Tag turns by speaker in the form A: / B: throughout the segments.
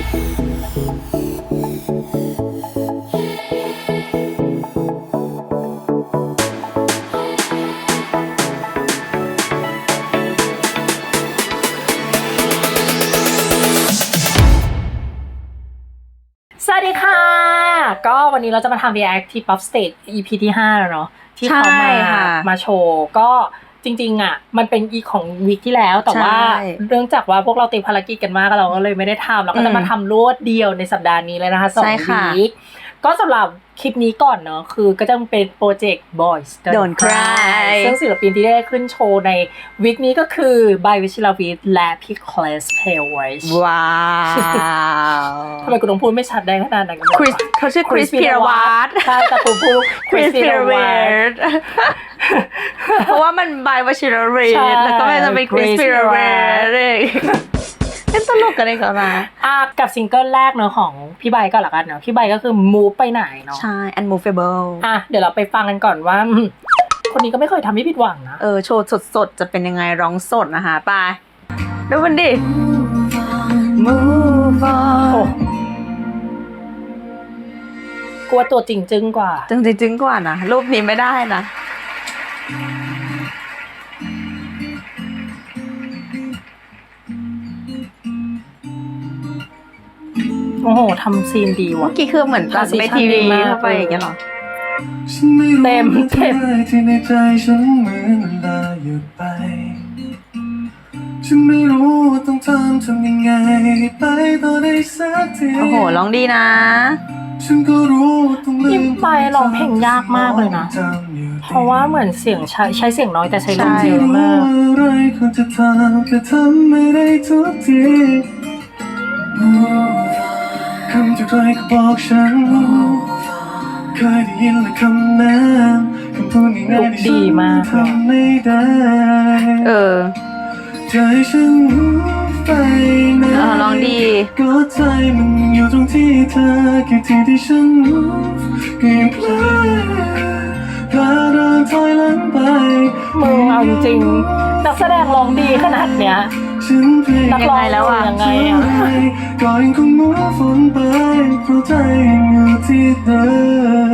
A: สวัสดีค่ะ ก็วันนี้เราจะมาทำ React ที่ Pop State EP ที่ 5 แล้วเนาะที่เขา
B: ใช่
A: มา
B: ค่ะ
A: มาโชว์ ก็ จริง ๆ อะ มันเป็นอีกของวีคที่แล้ว แต่ว่า
B: ใช่
A: เนื่องจากว่าพวกเราติดภารกิจกันมากเราก็เลยไม่ได้ทำเราก็จะมา
B: อืม
A: ทำรวดเดียวในสัปดาห์นี้เลยนะคะสอง
B: ใช่ค่ะ
A: วีคก็สำหรับ คลิปนี้ก่อนเนาะคือก็จะเป็นโปรเจกต์ Boys
B: Don't Cry
A: ซึ่งศิลปินที่ได้ขึ้นโชว์ในวีคนี้ก็คือบายวิชิลาวิทและพี่คลสเพลไวช์
B: ว้าว
A: ทำไมกูต้องพูดไม่ชัดได้ขนาดนั้นกันวะ
B: คริสเขาชื่อคริสพีรวัตร
A: ใช่แต่กูพูด
B: คริสพีร
A: Peter
B: เว
A: Watt
B: ตเพราะว่ามันบายวชิรเร
A: ใช่
B: ตแล้วก็มันจะเป็นคริส
A: Chris
B: พีรเว
A: Peter
B: ต เลยเล่นตลกกันเลยก่อนนะ
A: อะกับซิงเกิลแรกเนอะของพี่ใบก็แล้วกันเนาะพี่ใบก็คือ move ไปไหนเนาะ
B: ใช่ unmovable
A: อะเดี๋ยวเราไปฟังกันก่อนว่าอืมคนนี้ก็ไม่เคยทำให้ผิดหวังนะ
B: เออ โชว์สดๆ จะเป็นยังไงร้องสดนะคะไปดูมันดิ move
A: โอ้
B: on
A: กลัวตัวจริงจึงกว่า
B: จึงจริงๆกว่านะรูปนี้ไม่ได้นะ
A: โอ้โหทำซีนดีว่ะ
B: เมื่อกี้คือเหมือนตัดไป
A: Transition
B: ทีวี
A: ดีมาก
B: เข้าไปอย่างเงี้ยเหรอ
A: เต็มเต็ม
C: ที่ในใจฉันเหมือนเวลาหยุดไป ฉันไม่รู้ว่าต้องทำทำยังไง ไปต่อได้สักที
B: โอ้โหร้องดีนะ
C: ฉันก็รู้ว่าต้องลื
A: ยิ้
C: ม
A: มไปร้องเพลงยากมากเลยนะ
C: จำอยู่ดี
A: เพราะว่าเหมือนเสียงใช้ใช้เสียงน้อยแต่ใช้ลม
B: ใช่
A: เยอะ
C: รู้
A: มาก
C: อะไรควรจะทำแต่ทำไม่ได้ทุกที คำที่ใครก็บอกฉัน เคยได้ยินและคำนั้นคำพูดง่ายๆที่
A: ดี
C: ฉัน
A: มากเลย
C: ทำไม่ได้
B: เออ
C: ใจฉันไปไหน
B: เออร้องดี
C: ก็ใจมันอยู่ตรงที่เธอแค่ที่ที่ฉันก็ยังเพลพาเดินถอยหลังไป
A: มึงเอาจริงๆ นักแสดงร้องดีขนาดเนี้ย
C: ฉันเพลง
A: นักร้อง
B: ยังไงแล้วอะ
A: ยังไงอะ
C: ก็ยังคงมัวฝนไปเพราะใจยังอยู่ที่เดิ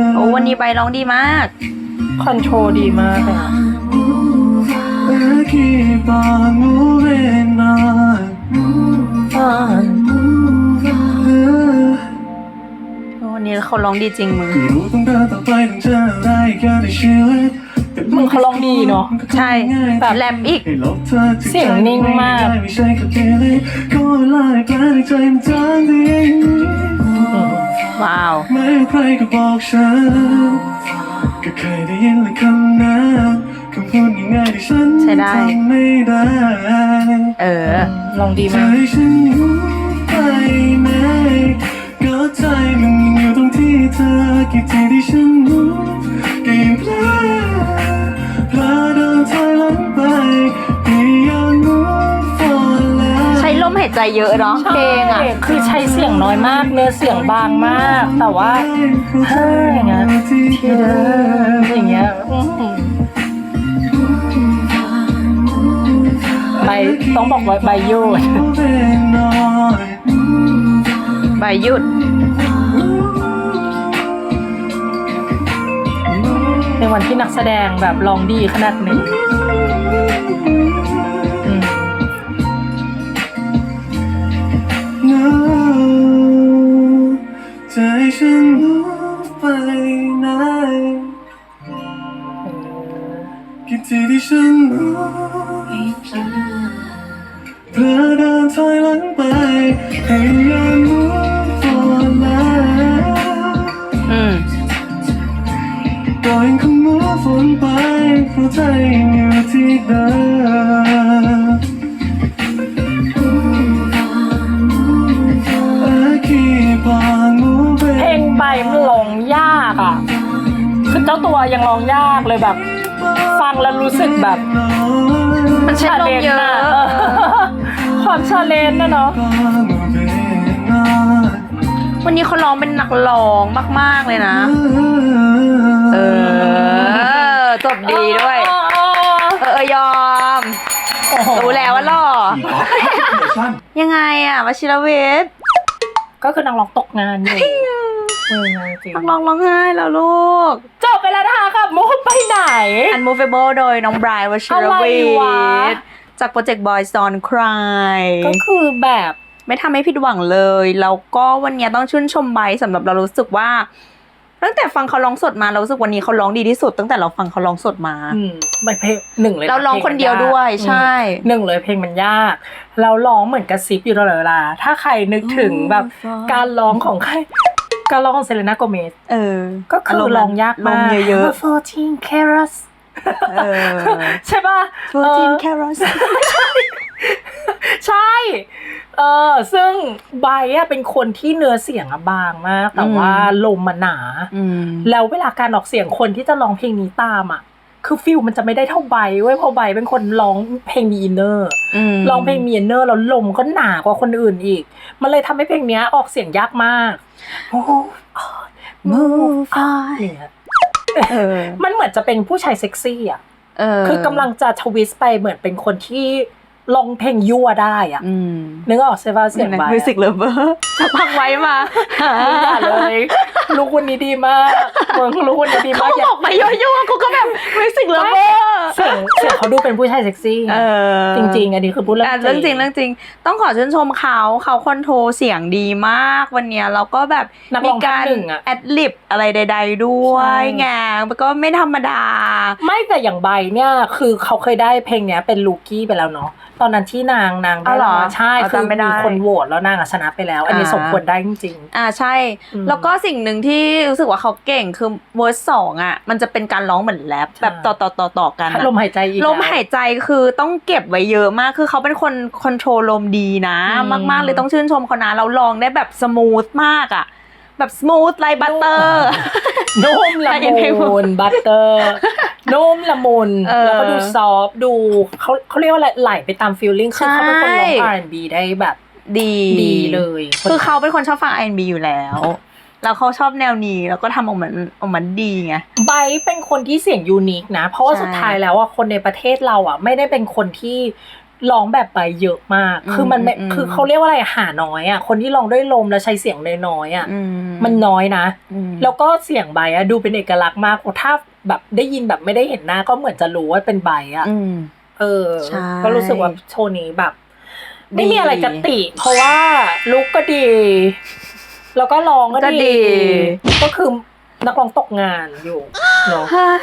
C: ม
B: โอ้วันนี้ใบร้องดีมาก
A: คอนโทรลดีมากเลยอะ
C: I keep on moving on
B: วันนี้เขาร้องดีจริงมึง
C: ก็รู้ต้องเดินต่อไปต้องเจออะไรกันในชีวิตแต่
A: มึงเขาร้องดีเนาะ
B: ใช่แบบแรปอีก
C: ให้ลบเธอจากใจ
A: เสียงนิ่งมาก
C: ไม่ใช่แค่เพียงเลยก็ไล่แผลในใจมันจางได้ยังไง
B: ว้าว
C: ไม่ว่าใครก็บอกฉันก็เคยได้ยินเลยคำนั้นคำพูดง่ายๆที่ฉัน
B: ใช่ได้
C: ทำไม่ได้
B: เออ
A: ร้องดี
C: ใจ
A: มาก
C: ฉันไปไหนก็ใจมันอยู่ตรงที่เธอกี่ทีที่ฉันรู้ ก็ยังเพลอเพลอเดินถอยลังไปพยายามรู้ฟอนแล้ว
B: ใช้ลมหายใจเยอะเนาะเพลงอะ
A: คือใช้เสียงน้อยมากเนื้อเสียงบางมาก แต่ว่าเฮ้ยอย่างเงี้ยที่เดิมอย่างเงี้ยอืมใบต้องบอกว่าใบโยด
B: ใบหยุด
A: วันที่นักแสดงแบบร้องดีขนาดนี้อืม
C: ใจฉันรู้ไปไหนกี่ทีที่ฉันรู้เพื่อเดินถอยหลังไปพยายา ใจยังอยู่ที่เดิม I keep on moving
A: เพลงใบมันร้องยากอะ คือเจ้าตัวยังร้องยากเลยแบบ ฟังแล้วรู้สึกแบบ
B: มันใช้ลมเยอะ
A: ชาเลนจ์น่ความชาเลนจ์นะเนาะ
B: วันนี้เขาร้องเป็นนักร้องมาก ๆ เลยนะ เออ จบดีด้วย รู้แล้วว่าหล่อยังไงอะวชิรเวท
A: ก็คือนางร้องตกงานอยู่เออจริง
B: นักร้องร้องไห้แล้วลูก
A: จบไปแล้วนะคะกับมูฟไปไหน
B: Unmovable โดยน้องไบรท์วชิร
A: อะไร
B: วิ
A: วะ
B: ทย์จากโปรเจกต์ Boys Don't Cry
A: ก็คือแบบ
B: ไม่ทำให้ผิดหวังเลย แล้วก็วันเนี้ยต้องชื่นชมไบรท์สำหรับเรารู้สึกว่า ตั้งแต่ฟังเขาร้องสดมาเรารู้สึกวันนี้เขาร้องดีที่สุด ตั้งแต่เราฟังเขาร้องสดมา
A: อืมมันเพลงหนึ่งเลยะ
B: เราร้อง
A: พล
B: คนเดียวด้วย
A: มันาก
B: ใช่
A: อืมหนึ่งเลยเพลงมันยาก เราร้องเหมือนกระซิบอยู่ตลอดเวลา ถ้าใครนึกถึงแบบการร้องของใครการร้องของเซเลน่าโกเมส
B: เออ
A: ก็คือร้องยาก
B: ล
A: มางก
B: เยอะ
A: 14 carats
B: ๆเออ
A: ใช่ป่ะ
B: โ o
A: เออ
B: carrots
A: ใช่ เออ ซึ่งไบร์ทอะเป็นคนที่เนื้อเสียงอะบางมาก แต่
B: อืม
A: ว่าลมมันหนา
B: อืม
A: แล้วเวลาการออกเสียงคนที่จะร้องเพลงนี้ตามอะ คือฟิลมันจะไม่ได้เท่าใบเว้ยเพราะใบเป็นคนร้องเพลงมีอินเนอร์
B: ม
A: ร้องเพลงมีอินเนอร์แล้วลมก็หนากว่าคนอื่นอีก มันเลยทำให้เพลงเนี้ยออกเสียงยากมากโอ้โห
B: Move on
A: อย่างเงี้ย
B: เออ
A: มันเหมือนจะเป็นผู้ชายเซ็กซี่อะ
B: เออ
A: คือกำลังจะทวิสต์ไปเหมือนเป็นคนที่ ร้องเพลงยั่วได้อะ
B: อืม
A: นึกออกใช่ป่ะเสียงใบ
B: มิวสิกเลเวอร์พักไว้มา
A: อย่าเลยลูกคนนี้ดีมากเมืองลูกคนนี้ดี
B: เขา
A: มากอย่า
B: บอกไปยั่วๆกูก็แบบมิวสิกเลเวอร์
A: เสียงเสียงเขาดูเป็นผู้ชายเซ็กซี่ไง
B: เออ
A: จริง ๆ อันนี้คือพูดเรื่
B: อะ
A: อง
B: เรื่องจริงเรื่องจริง ต้องขอชื่นชมเขาเขาคอนโทรลเสียงดีมากวันเนี้ยแล้วก็แบบ
A: นัก
B: มี
A: ร้องท่า
B: การ
A: นหนึ่งอะ
B: แอดลิบอะไรใด ๆ ด้ว
A: ใช่
B: ยไงมันก็ไม่ธรรมดา
A: ไม่แต่อย่างใบเนี่ยคือเขาเคยได้เพลงเนี้ยเป็นลูกี้ไปแล้วเนาะ ตอนนั้นที่นางนางได้
B: อ๋อเหรอ
A: รางวัลใช่
B: อ๋อ
A: คือ
B: จำไม่ได้
A: มีคนโหวตแล้วนางอะชนะไปแล้ว อันนี้
B: อ่า
A: สมควรได้จริง
B: อ่าใช่
A: อืม
B: แล้วก็สิ่งหนึ่งที่รู้สึกว่าเขาเก่งคือเวอร์สสองอะ มันจะเป็นการร้องเหมือนแรป
A: ใช่
B: แบบต่อต่อต่อต่อกัน
A: ๆ
B: อะ
A: ลมหายใจอีก
B: ลมหายใจคือต้องเก็บไว้เยอะมาก คือเขาเป็นคนคอนโทรลลมดีนะ
A: อืม
B: มากๆเลยต้องชื่นชมเขานะเราลองได้แบบสมูทมากอะ แบบสมูทไลบัตเตอร์
A: นุ่มละ
B: ใช่เพลง
A: มุนบัตเตอร์นุ่มละมุน
B: เออ
A: แล้วก็ดูซอฟต์ดูเขาเขาเรียกว่าอะไรไหลไปตามฟีลลิ่งคือเขาเป็นคนร้อง
B: ใช่
A: R&B ได้แบบ
B: ดี
A: ดีเลย
B: คือเขาเป็นคนชอบฟัง R&B อยู่แล้ว แล้วเขาชอบแนวนี้แล้วก็ทำออกมาออกมาดีไง
A: ไบร์ทเป็นคนที่เสียงยูนิคนะ เพราะว่า
B: ใช่
A: สุดท้ายแล้วอะคนในประเทศเราอะ ไม่ได้เป็นคนที่ ร้องแบบไบร์ทเยอะมาก
B: อืม
A: คือมันไม่
B: อืม
A: คือเขาเรียกว่าอะไรหาน้อยอะ คนที่ร้องด้วยลมแล้วใช้เสียงน้อยๆอะ
B: อื
A: มันน้อยนะ
B: อืม
A: แล้วก็เสียงไบร์ทอะดูเป็นเอกลักษณ์มากถ้าแบบได้ยินแบบไม่ได้เห็นหน้าก็เหมือนจะรู้ว่าเป็นไบร์ทอะ
B: อืม
A: เออ
B: ใช่
A: ก็รู้สึกว่าโชว์นี้แบบ ไม่
B: ดี
A: มีอะไรจะติ เพราะว่าลุกก็ดี แล้วก็ร้องก็
B: ก็ดี
A: ดี ก็คือนักร้องตกงานอยู่ เนาะ
B: เฮ้ย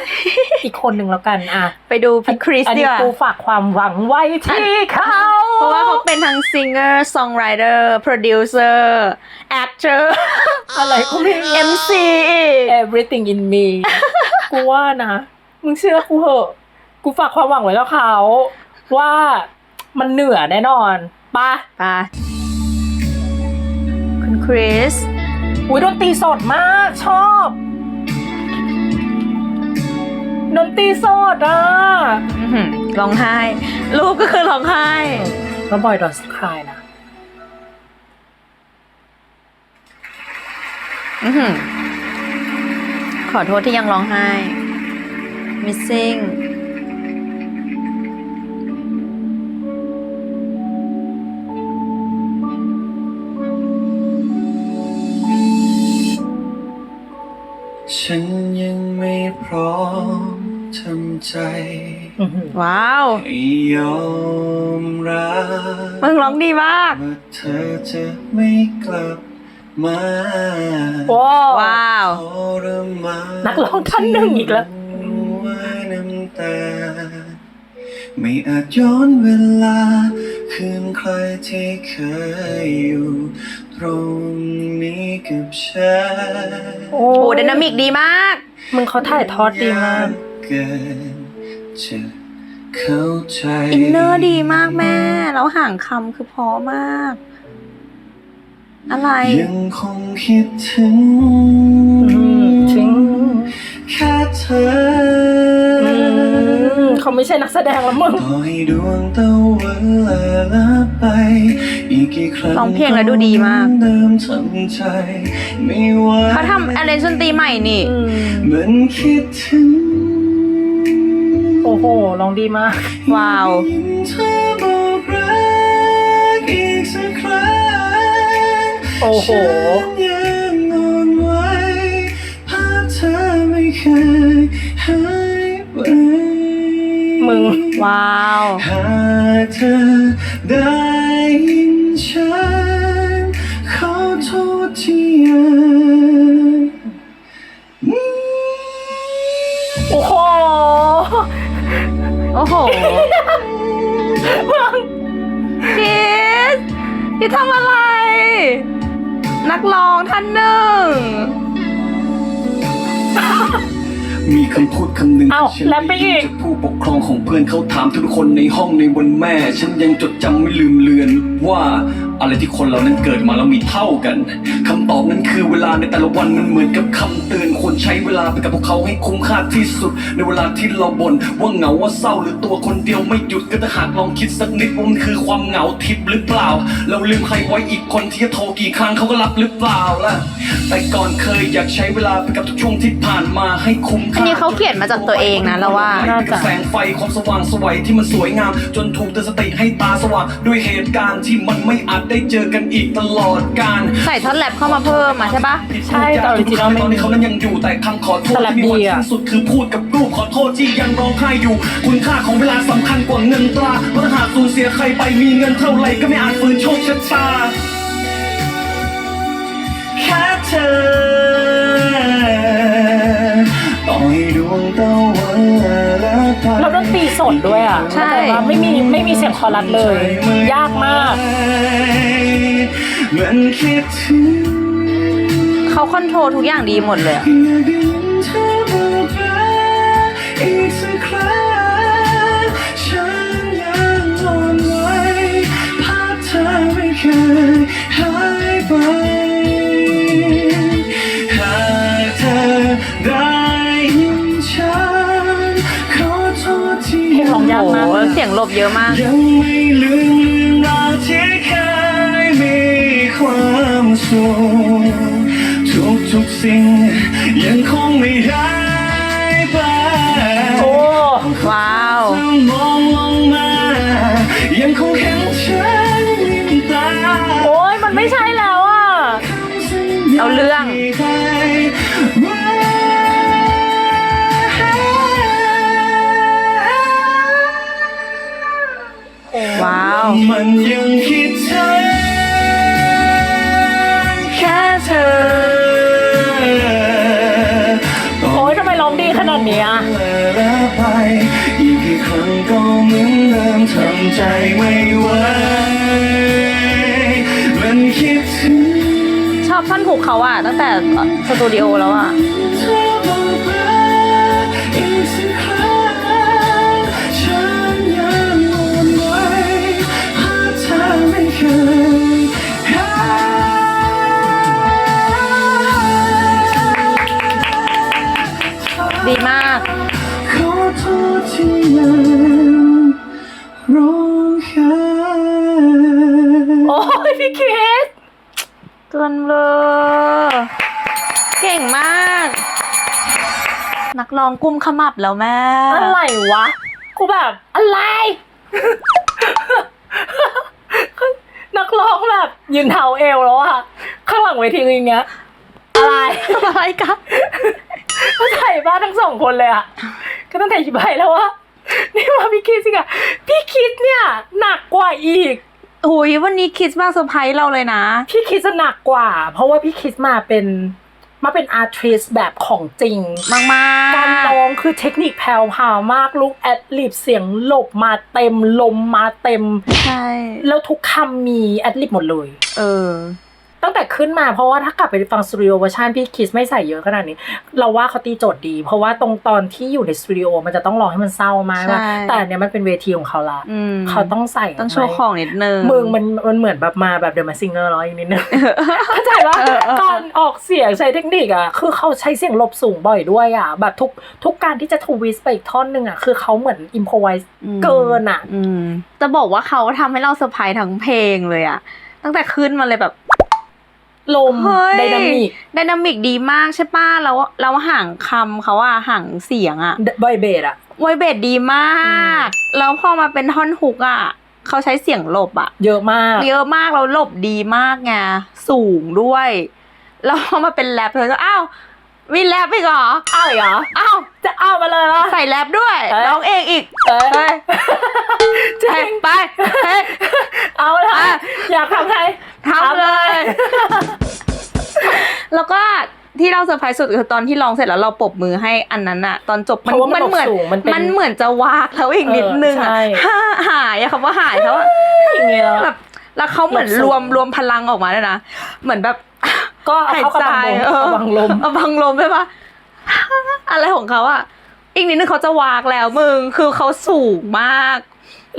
A: อีกคนหนึ่งแล้วกันอะ
B: ไปดูพี่คริส
A: อัน
B: ดี
A: นี้
B: กว่า
A: กูฝากความหวังไว้ที่เขา
B: เพราะว่าเขาเป็นทั้ง singer songwriter producer actor
A: อะไรก็ไม่รู้
B: MC
A: everything in me กูว่านะ มึงเชื่อกูเหอะ กูฝากความหวังไว้กับเขา ว่ามันเหนือแน่นอนปะ
B: ไปคุณคริส
A: อุ้ยดนตรีสดมากชอบ ดนตรีสดอะ
B: อื้อหือร้องไห้ รูปก็คือร้องไห้
A: แล้วบอยดอนสคายนะ
B: อื้อหือขอโทษที่ยังร้องไห้ missing
C: ฉันยังไม่พร้อมทำใจ
A: อื้อหือ
B: ว้าว
C: ให้ยอมรับ
B: มึงร้องดีมาก
C: ว่าเธอจะไม่กลับมา
A: ว้าว
B: ว้าว
C: ทรมาน
A: นักร้องท่านหนึ่งอีกแล้ว
C: รู้ว่าน้ำตา ไม่อาจย้อนเวลา คืนใครที่เคยอยู่ ตรงนี้กับฉัน
A: โอ้
B: โอ้ไดนามิกดีมาก
A: มึงเขาถ่ายทอดดีมาก
C: เกินจะเข้าใจ
B: อินเนอร์ดีมากแม่ แล้วห่างคำคือเพอมาก อะไร
C: ยังคงคิดถึง
A: อืมจริง
C: แค่เธออ
A: อืมเขาไม่ใช่นักแสดงแล้วมึง
C: ต่อให้ดวงตะวันละละไป อีกกี่ครั้ง
B: ร้องเพลงแล้วดูดีมาก
C: เดิมทำใจ ไม่ไหว
B: เขาทำอะไรดนตรีใหม่นี่
A: อืม
C: มันคิดถึง
A: โอ้โหร้องดีมาก
B: ว้าว
C: เธอบอกรักอีกสักครั้ง
A: โอ้โห
D: ฉันยังอ่อนไหวภาพเธอไม่เคยหายไป
A: มึง
B: ว้าว
D: หากเธอได้ยินฉัน ทำ
B: อะไร นักร้องท่านหนึ่ง
D: มีคำพูดคำหนึ่ง
A: เอ้า
D: ที่ฉัน
A: แล้วไป
D: ได้ยิ
A: อี
D: น
A: ก
D: จากผู้ปกครองของเพื่อนเขาถามทุกคนในห้องในวันแม่ ฉันยังจดจำไม่ลืมเลือนว่า อะไรที่คนเรานั้นเกิดมาแล้วมีเท่ากันคำตอบนั้นคือเวลาในแต่ละวันมันเหมือนกับคำเตือนควรใช้เวลาไปกับพวกเขาให้คุ้มค่าที่สุด ในเวลาที่เราบ่นว่าเหงาว่าเศร้าหรือตัวคนเดียวไม่หยุดก็ถ้าหากลองคิดสักนิดว่ามันคือความเหงาทิพย์หรือเปล่า เราลืมใครไว้อีกคนที่จะโทรกี่ครั้งเขาก็รับหรือเปล่าล่ะแต่ก่อนเคยอยากใช้เวลาไปกับทุกช่วงที่ผ่านมาให้คุ้มค่า
B: อันนี้เขาเขียนมาจากตัวเองนะเราว่า
A: น่าจะ
D: แสงไฟความสว่างไสวัยที่มันสวยงาม จนถูกเตือนสติให้ตาสว่างด้วยเหตุการณ์ที่มันไม่อาจได้เจอกันอีกตลอดกาล
B: ใส่ท่อนแรปเข้ามาเพิ่มมาใช่ปะ
A: ใช่แต่ original ไม่มี
D: ตอนนี้เขานั้นยังอยู่แต่คำขอโทษ
A: แต่แรป
D: ที่มีวัน
A: ดีอะ
D: สิ้นสุดคือพูดกับรูปขอโทษที่ยังร้องไห้อยู่ คุณค่าของเวลาสำคัญกว่าเงินตราเพราะถ้าหากสูญเสียใครไปมีเงินเท่าไหร่ก็ไม่อาจฝืนโชคชะตาแค่เธอ ละไป
A: แล้วดนตรีสดด้วยอะ
B: ใช่
A: แต่ว่าไม่มีไม่มีเสียงคอรัสเลย ยากมาก
D: มันคิดถึง
B: เขาคอนโทรลทุกอย่างดีหมดเลยอะ
D: อยากได้ยินเธอบอกรักอีกสัก
B: บเยอะมาก
D: ยังไม่ลืมเรื่องราวที่เคยมีความสุขทุกทุกๆสิ่ง ยังคงไม่หายไป
A: โอ้
B: ว้า
D: มันยั
B: ง
D: คิดถึงแค่เธอ
A: โอ้ยทำไมร้องดีขนาดเนี้ย
D: แล้วไปอีกกี่ครั้งก็เหมือนเดิมทำใจไม่ไหวมันคิดถึง
B: ชอบท่อนผูกเขาอะตั้งแต่สตูดิโอแล้วอะ นเลยเก่งมาก นักร้องกุมขมับแล้วแม่
A: อะไรวะ กูแบบอะไร นักร้องแบบยืนเท้าเอวแล้วอะข้างหลังเวทีอย่างเงี้ย อะไร
B: อะไรกัน
A: เข้าใจบ้านทั้งสองคนเลยอะก็ตั้งแต่ชิบายแล้วว่านี่ว่าพี่คิดสิอะพี่คิดเนี่ย หนักกว่าอีก
B: หุยวันนี้คิดมาเซอร์ไพรส์เราเลยนะ
A: พี่คิดจะหนักกว่า เพราะว่าพี่คิดมาเป็นมาเป็นอาร์ติสแบบของจริง
B: มากมาก
A: การร้องคือเทคนิคแผ่วพราวมากลูกแอดลิบเสียงหลบมาเต็มลมมาเต็ม
B: ใช่
A: แล้วทุกคำมีแอดลิบหมดเลย
B: เออ
A: ตั้งแต่ขึ้นมาเพราะว่าถ้ากลับไปฟังสตูดิโอเวอร์ชันพี่คิสไม่ใส่เยอะขนาดนี้ เราว่าเขาตีโจทย์ดี เพราะว่าตรงตอนที่อยู่ในสตูดิโอมันจะต้องร้องให้มันเศร้ามาก
B: ใช่
A: แต่อันเนี้ยมันเป็นเวทีของเขาละ
B: อืม
A: เขาต้องใส่
B: ต้องโชว์ของนิดนึง
A: มึงมันมันเหมือนแบบมาแบบเดอะมาซิงเกอร์ร้อยนิดนึง เข้าใจว่า
B: เออเออ
A: การออกเสียงใช้เทคนิคอะคือเขาใช้เสียงหลบสูงบ่อยด้วยอะแบบทุกทุกการที่จะทวิสต์ไปอีกท่อนหนึ่งอะคือเขาเหมือนอิมพอไวส์
B: อืม
A: เกินอะ
B: อืมจะบอกว่าเขาทำให้เราเซอร์ไพรส์ทั้งเพลงเลยอะตั้งแต่ขึ้นมาเลยแบบ
A: ลม
B: เฮ้ย
A: ไดนามิก
B: ไดนามิกดีมากใช่ป้ะแล้วแล้วห่างคำเขาอะห่างเสียงอะ
A: บอยเบดอะ
B: ไวเบสดีมาก แล้วพอมาเป็นท่อนฮุกอะเขาใช้เสียงหลบอะ
A: เยอะมาก
B: เยอะมากแล้วหลบดีมากไงสูงด้วย แล้วพอมาเป็นแรปเธอก็อ้าวมีแรปอีกเหรอ
A: อ้าวเหรอ
B: อ้าว
A: จะเอามาเลยวะ
B: ใส่แรปด้วย
A: เอ้ย
B: ร้องเองอีก
A: เอ้ย
B: เฮ้ย
A: จริ
B: เฮ้ย
A: ง
B: ไปเฮ้ย
A: เอาละ
B: อะ
A: อยากทำใคร
B: ทำเลย แล้วก็ที่เราเซอร์ไพรส์สุดคือตอนที่ร้องเสร็จแล้วเราปรบมือให้อันนั้นอะตอนจบ
A: เพราะว่ามัน
B: เหมือน
A: สูงมันเป็น
B: มันเหมือนจะวากแล้วอีกนิดนึง
A: เออ
B: อะ
A: ใช่
B: ฮ่าหายอะคำว่าหายเขาอะ
A: อย่างเงี้ย
B: แบบแล้วเขาเหมือน
A: หลบสูง
B: รวมรวมพลังออกมาด้วยนะเหมือนแบบ
A: ก็เอาเข้ากระบังลม
B: เออก
A: ระบังลม
B: เอาบังลมใช่ปะอะไรของเขาอะอีกนิดนึงเขาจะวากแล้วมึง คือเขาสูงมาก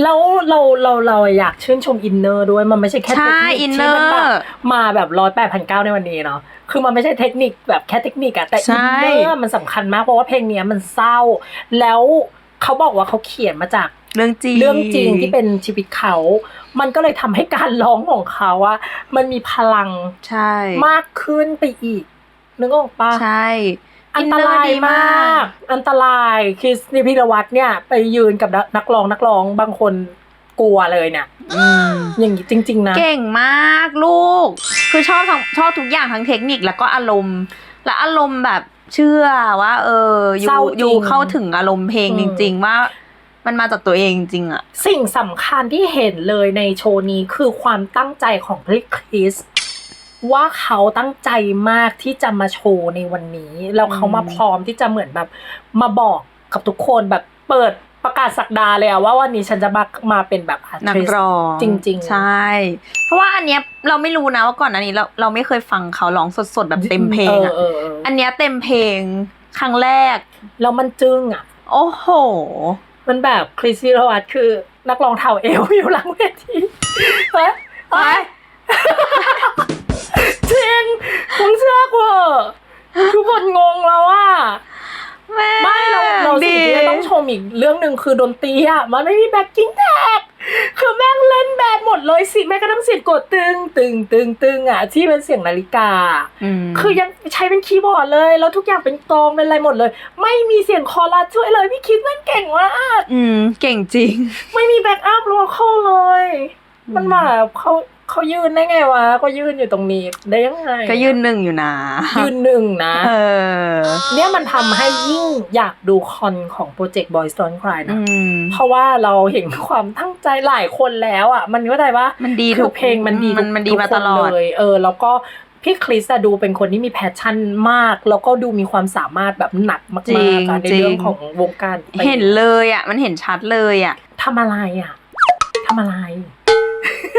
A: แล้วเราเราเราอยากชื่นชมอินเนอร์ด้วยมันไม่ใช่แค่
B: ใช่
A: เทคนิค
B: อินเน
A: ที่
B: อ
A: มันแบบ
B: ร์
A: มาแบบร้อยแปดพันเก้าในวันนี้เนาะคือมันไม่ใช่เทคนิคแบบแค่เทคนิคอะแต่
B: ใช่
A: อินเนอร์มันสำคัญมากเพราะว่าเพลงเนี้ยมันเศร้า แล้วเขาบอกว่าเขาเขียนมาจาก
B: เรื่องจริง
A: เรื่องจริงที่เป็นชีวิตเขา มันก็เลยทำให้การร้องของเขาอะมันมีพลัง
B: ใช่
A: มากขึ้นไปอีก นึกออกปะ
B: ใช่
A: อันตรายมาก อันตรายคือนิพิรวัตรเนี่ย ไปยืนกับนักร้องนักร้องบางคนกลัวเลยเนี่ย
B: อืม
A: อย่างนี้จริง ๆ นะ
B: เก่งมากลูก คือชอบทั้งชอบทุกอย่างทั้งเทคนิคแล้วก็อารมณ์ และอารมณ์แบบเชื่อว่า เอออ
A: เศ
B: ยู่
A: ร้าจริง
B: อยู่เข้าถึงอารมณ์เพลง
A: อืม
B: จริง ๆ ว่า มันมาจากตัวเองจริงอะ
A: สิ่งสำคัญที่เห็นเลยในโชว์นี้คือความตั้งใจของพี่คริส ว่าเขาตั้งใจมากที่จะมาโชว์ในวันนี้ แล้วเขามาพร้อมที่จะเหมือนแบบมาบอกกับทุกคนแบบเปิดประกาศสักดาเลยอะว่าวันนี้ฉันจะมามาเป็นแบบ artist
B: นักร้อง
A: จริง ๆ
B: ใช่ เพราะว่าอันเนี้ยเราไม่รู้นะว่าก่อนอันนี้เราเราไม่เคยฟังเขาร้องสดๆแบบเต็มเพลงอะ
A: เออเออเออ
B: อันเนี้ยเต็มเพลงครั้งแรก
A: แล้วมันจึ้งอะ
B: โอ้โห
A: มันแบบคริสซิรวัตรคือนักร้องเท่าเอวอยู่หลังเวทีเฮ้ยเฮ้ย จริงมึงเชื่อกูเหอะทุกคนงงแล้วว่า
B: แม่
A: ไม่เราเราสิ่งที่จะต้องชมอีกเรื่องหนึ่งคือดนตรีอะ มันไม่มีแบ็กกิ้งแท็กคือแม่งเล่นแบนหมดเลยสิแม้กระทั่งเสียงกดตึงตึงตึงตึงอะ ที่เป็นเสียงนาฬิกา
B: ม
A: คือยังใช้เป็นคีย์บอร์ดเลย แล้วทุกอย่างเป็นกลองเป็นอะไรหมดเลย ไม่มีเสียงคอรัสช่วยเลยพี่คิดมันเก่งมาก
B: อืม เก่งจริง
A: ไม่มีแบ็กอัพโลเคอลเลย มันแบบเขา เขายืนได้ไงวะ ก็ยืนอยู่ตรงนี้ได้ยังไง
B: ก็ยืนหนึ่งอยู่นะ
A: ยืนหนึ่งนะ
B: เออ
A: เนี่ยมันทำให้ยิ่งอยากดูคอนของโปรเจกต์ Boys Don't Cry
B: อื
A: นะ
B: ม
A: เพราะว่าเราเห็นความตั้งใจหลายคนแล้วอะ มันก็ได้ว่า
B: มันดี
A: คื
B: ทุ
A: อกเพลงมันดี
B: มันมันดี
A: ทุก
B: มา
A: คน
B: ตลอด
A: เลย เออ แล้วก็พี่คริสอะดูเป็นคนที่มีแพชชั่นมาก แล้วก็ดูมีความสามารถแบบหนักมาก
B: จริง
A: ๆอะใน
B: จริง
A: เรื่องของวงการพลง
B: เห็นเลยอะ มันเห็นชัดเลยอะ
A: ทำอะไรอะทำอะไร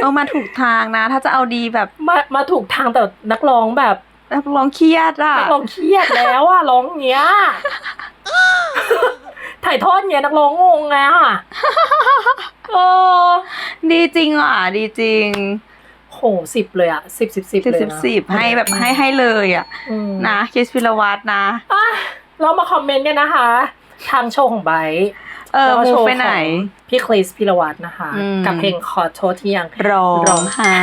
B: เออมาถูกทางนะ ถ้าจะเอาดีแบบ
A: มามาถูกทางแต่นักร้องแบบ
B: นักร้องเครียดอะ
A: นักร้องเครียดแล้วอะร้องเงี้ยถ่ายทอดเงี้ยนักร้องงงไงอะเออ
B: ดีจริงอะ ดีจริง
A: โหสิบเลยอะสิบสิบสิบ
B: สิบ
A: เลย
B: สิบ
A: นะ
B: สิบให้แบบให้ให้เลยอะ
A: อืม
B: นะคริสพิรวัตรนะ
A: อะเรามาคอมเมนต์กันนะคะ ทางโชว์ของไบร์ท
B: เออ
A: แล้วก็
B: มู
A: โชว์
B: ไปไหน
A: ของพี่คริสพิรวัตรนะคะ
B: อืม
A: กับเพลงขอโทษที่ยัง
B: ร้อ
A: ร้องง
B: ไห้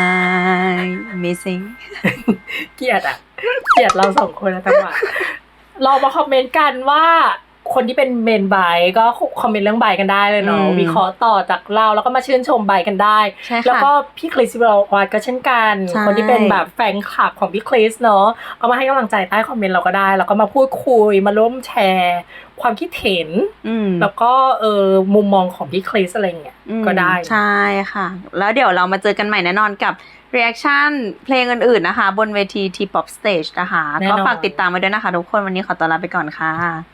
B: missing
A: เกลียดอะเกลียดเราสองคนนะจังหวะเรามาคอมเมนต์กันว่า คนที่เป็นเมนไบร์ทก็คอมเมนต์เรื่องไบร์ทกันได้เลยเนาะ
B: อืม
A: วิเคราะห์ต่อจากเราแล้วก็มาชื่นชมไบร์ทกันได้
B: ใช่ค่ะ
A: แล้วก็พี่คริสพิรวัตรก็เช่นกัน
B: ใช่
A: คนที่เป็นแบบแฟนคลับของพี่คริสเนาะเอามาให้กำลังใจใต้คอมเมนต์เราก็ได้ แล้วก็มาพูดคุยมาร่วมแชร์ ความคิดเห็น
B: อืม
A: แล้วก็เออมุมมองของพี่คริสอะไรเงี้ย
B: อืม
A: ก็ได้
B: ใช่ค่ะ แล้วเดี๋ยวเรามาเจอกันใหม่แน่นอนกับ reaction เพลงอื่นๆนะคะ บนเวที T-pop stage นะคะ
A: แน่นอน
B: ก็ฝากติดตามไว้ด้วยนะคะทุกคนวันนี้ขอตัวลาไปก่อนค่ะ
E: ข